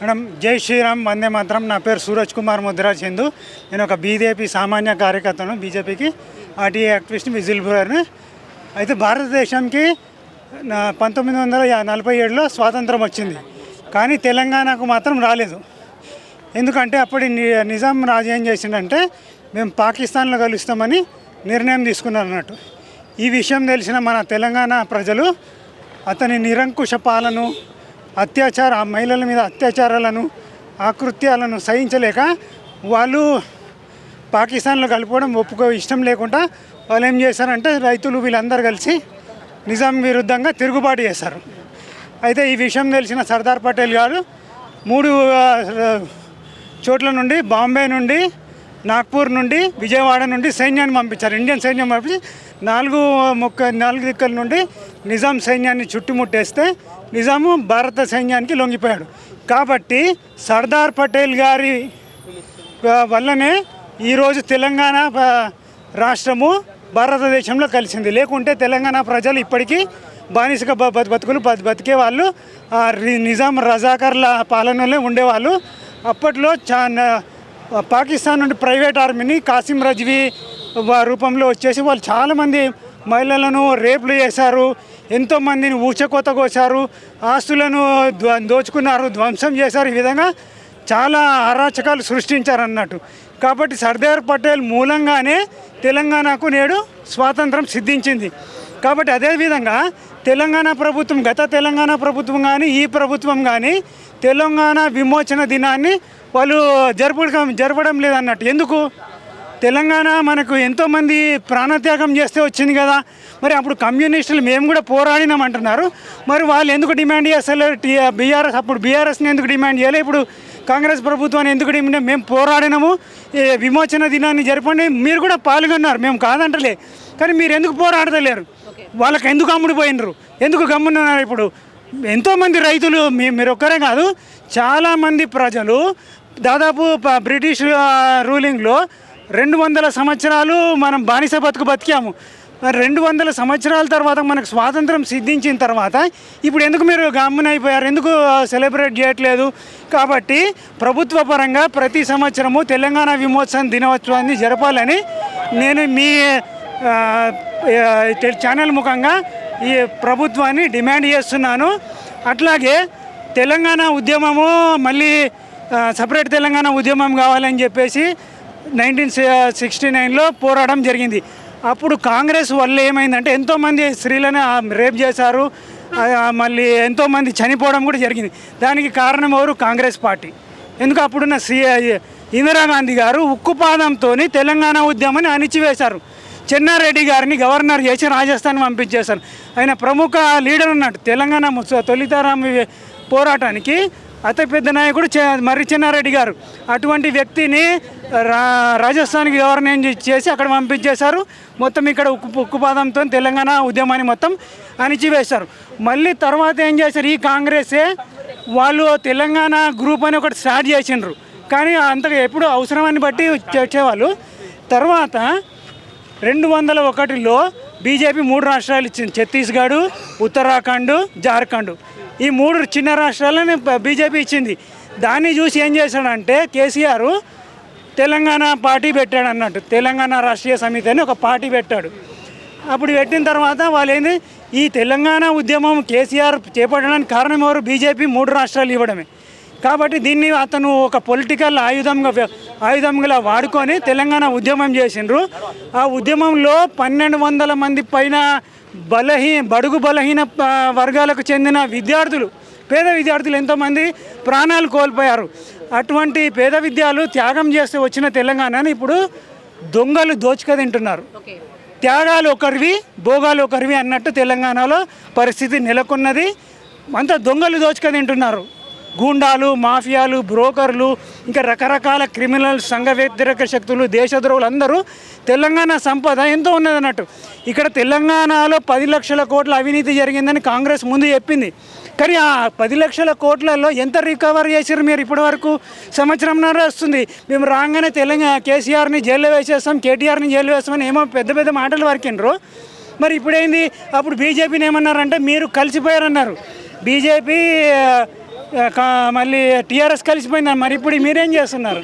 Madam జై శ్రీరామ్ వందే మాత్రం. నా పేరు సూరజ్ కుమార్ ముద్రా హిందూ నేను ఒక బీజేపీ సామాన్య కార్యకర్తను బీజేపీకి ఆర్టీఏ యాక్టివిస్ట్ విజిల్ బ్లోయర్ని అయితే భారతదేశానికి పంతొమ్మిది వందల నలభై ఏడులో స్వాతంత్రం వచ్చింది. కానీ తెలంగాణకు మాత్రం రాలేదు. ఎందుకంటే అప్పటి నిజాం రాజు ఏం చేసిండంటే మేము పాకిస్తాన్లో కలుస్తామని నిర్ణయం తీసుకున్నారు అన్నట్టు ఈ విషయం తెలిసిన మన తెలంగాణ ప్రజలు అతని నిరంకుశ పాలను అత్యాచార ఆ మహిళల మీద అత్యాచారాలను ఆకృత్యాలను సహించలేక వాళ్ళు పాకిస్తాన్లో కలుపుకోవడం ఒప్పుకో ఇష్టం లేకుండా వాళ్ళు ఏం చేశారంటే రైతులు వీళ్ళందరూ కలిసి నిజాం విరుద్ధంగా తిరుగుబాటు చేశారు. అయితే ఈ విషయం తెలిసిన సర్దార్ పటేల్ గారు మూడు చోట్ల నుండి బాంబే నుండి నాగ్పూర్ నుండి విజయవాడ నుండి సైన్యాన్ని పంపించారు. ఇండియన్ సైన్యం పంపించి నాలుగు మొక్క నాలుగు దిక్కుల నుండి నిజాం సైన్యాన్ని చుట్టుముట్టేస్తే నిజాము భారత సైన్యానికి లొంగిపోయాడు. కాబట్టి సర్దార్ పటేల్ గారి వల్లనే ఈరోజు తెలంగాణ రాష్ట్రము భారతదేశంలో కలిసింది. లేకుంటే తెలంగాణ ప్రజలు ఇప్పటికీ బానిసక బతుకులు బతికే వాళ్ళు ఆ నిజాం రజాకర్ల పాలనలో ఉండేవాళ్ళు. అప్పట్లో చా పాకిస్తాన్ నుండి ప్రైవేట్ ఆర్మీని కాసిం రజ్వీ రూపంలో వచ్చేసి వాళ్ళు చాలామంది మహిళలను రేపులు చేశారు ఎంతోమందిని ఊచకోత కోసారు ఆస్తులను దోచుకున్నారు ధ్వంసం చేశారు. ఈ విధంగా చాలా అరాచకాలు సృష్టించారు అన్నట్టు కాబట్టి సర్దార్ పటేల్ మూలంగానే తెలంగాణకు నేడు స్వాతంత్రం సిద్ధించింది. కాబట్టి అదేవిధంగా తెలంగాణ ప్రభుత్వం గత తెలంగాణ ప్రభుత్వం కానీ ఈ ప్రభుత్వం కానీ తెలంగాణ విమోచన దినాన్ని వాళ్ళు జరపడం జరపడం లేదన్నట్టు. ఎందుకు? తెలంగాణ మనకు ఎంతోమంది ప్రాణత్యాగం చేస్తే వచ్చింది కదా. మరి అప్పుడు కమ్యూనిస్టులు మేము కూడా పోరాడినాం అంటున్నారు. మరి వాళ్ళు ఎందుకు డిమాండ్ చేస్తలేరు టీ బీఆర్ఎస్ అప్పుడు బీఆర్ఎస్ని ఎందుకు డిమాండ్ చేయలేదు ఇప్పుడు కాంగ్రెస్ ప్రభుత్వాన్ని ఎందుకు డిమాండ్ మేము పోరాడినాము. విమోచన దినాన్ని జరపండి మీరు కూడా పాల్గొన్నారు. మేము కాదంటలే. కానీ మీరు ఎందుకు పోరాడతలేరు? వాళ్ళకి ఎందుకు అమ్ముడిపోయినరు ఎందుకు గమ్మున్నారు ఇప్పుడు? ఎంతోమంది రైతులు మీ మీరు ఒక్కరే కాదు చాలామంది ప్రజలు దాదాపు బ్రిటిష్ రూలింగ్లో రెండు వందల సంవత్సరాలు మనం బానిస బతుకు బతికాము. మరి రెండు వందల సంవత్సరాల తర్వాత మనకు స్వాతంత్రం సిద్ధించిన తర్వాత ఇప్పుడు ఎందుకు మీరు గమ్మునైపోయారు? ఎందుకు సెలబ్రేట్ చేయట్లేదు? కాబట్టి ప్రభుత్వ పరంగా ప్రతి సంవత్సరము తెలంగాణ విమోచన దినోత్సవాన్ని జరపాలని నేను మీ ఛానల్ ముఖంగా ఈ ప్రభుత్వాన్ని డిమాండ్ చేస్తున్నాను. అట్లాగే తెలంగాణ ఉద్యమము మళ్ళీ సపరేట్ తెలంగాణ ఉద్యమం కావాలని చెప్పేసి నైన్టీన్ సిక్స్టీ నైన్లో పోరాటం జరిగింది. అప్పుడు కాంగ్రెస్ వల్ల ఏమైందంటే ఎంతోమంది స్త్రీలను రేప్ చేశారు మళ్ళీ ఎంతోమంది చనిపోవడం కూడా జరిగింది. దానికి కారణం ఎవరు? కాంగ్రెస్ పార్టీ. ఎందుకు అప్పుడున్న సి ఇందిరాగాంధీ గారు ఉక్కుపాదంతో తెలంగాణ ఉద్యమాన్ని అణిచివేశారు. చెన్నారెడ్డి గారిని గవర్నర్ చేసి రాజస్థాన్ పంపించేశారు. ఆయన ప్రముఖ లీడర్ అన్నట్టు తెలంగాణ ముస- పోరాటానికి అతి పెద్ద నాయకుడు మర్రి చిన్నారెడ్డి గారు. అటువంటి వ్యక్తిని రా రాజస్థాన్కి వివరణ చేసి అక్కడ పంపించేశారు. మొత్తం ఇక్కడ ఉక్కు ఉక్కుపాదంతో తెలంగాణ ఉద్యమాన్ని మొత్తం అణిచివేశారు. మళ్ళీ తర్వాత ఏం చేశారు? ఈ కాంగ్రెసే వాళ్ళు తెలంగాణ గ్రూప్ అని ఒకటి స్టార్ట్ చేసిండ్రు. కానీ అంతగా ఎప్పుడు అవసరమని బట్టి చేసేవాళ్ళు. తర్వాత రెండు వందల ఒకటిలో బీజేపీ మూడు రాష్ట్రాలు ఇచ్చింది. ఛత్తీస్గఢ్ ఉత్తరాఖండ్ జార్ఖండ్. ఈ మూడు చిన్న రాష్ట్రాలను బీజేపీ ఇచ్చింది. దాన్ని చూసి ఏం చేశాడంటే కేసీఆర్ తెలంగాణ పార్టీ పెట్టాడు అన్నట్టు. తెలంగాణ రాష్ట్రీయ సమితి అని ఒక పార్టీ పెట్టాడు. అప్పుడు పెట్టిన తర్వాత వాళ్ళు ఏంది? ఈ తెలంగాణ ఉద్యమం కేసీఆర్ చేపట్టడానికి కారణం ఎవరు? బీజేపీ మూడు రాష్ట్రాలు ఇవ్వడమే. కాబట్టి దీన్ని అతను ఒక పొలిటికల్ ఆయుధంగా ఆయుధంగా వాడుకొని తెలంగాణ ఉద్యమం చేసిండ్రు. ఆ ఉద్యమంలో పన్నెండు వందల మంది పైన బలహీ బడుగు బలహీన వర్గాలకు చెందిన విద్యార్థులు పేద విద్యార్థులు ఎంతోమంది ప్రాణాలు కోల్పోయారు. అటువంటి పేద విద్యాలు త్యాగం చేస్తే వచ్చిన తెలంగాణని ఇప్పుడు దొంగలు దోచుక తింటున్నారు. త్యాగాలు ఒకరివి భోగాలు ఒకరివి అన్నట్టు తెలంగాణలో పరిస్థితి నెలకొన్నది. అంతా దొంగలు దోచుక తింటున్నారు. గూండాలు మాఫియాలు బ్రోకర్లు ఇంకా రకరకాల క్రిమినల్ సంఘ వ్యతిరేక శక్తులు దేశద్రోహులు అందరూ తెలంగాణ సంపద ఎంతో ఉన్నది అన్నట్టు ఇక్కడ తెలంగాణలో పది లక్షల కోట్ల అవినీతి జరిగిందని కాంగ్రెస్ ముందు చెప్పింది. కానీ ఆ పది లక్షల కోట్లలో ఎంత రికవర్ చేశారు మీరు ఇప్పటి వరకు సంవత్సరంన్నర వస్తుంది. మేము రాగానే తెలంగాణ కేసీఆర్ని జైల్లో వేసేస్తాం కేటీఆర్ని జైల్లో వేస్తామని ఏమో పెద్ద పెద్ద మాటలు వరకిండ్రు మరి ఇప్పుడేంది? అప్పుడు బీజేపీని ఏమన్నారంటే మీరు కలిసిపోయారన్నారు. బీజేపీ మళ్ళీ టీఆర్ఎస్ కలిసిపోయిందని మరి ఇప్పుడు మీరేం చేస్తున్నారు?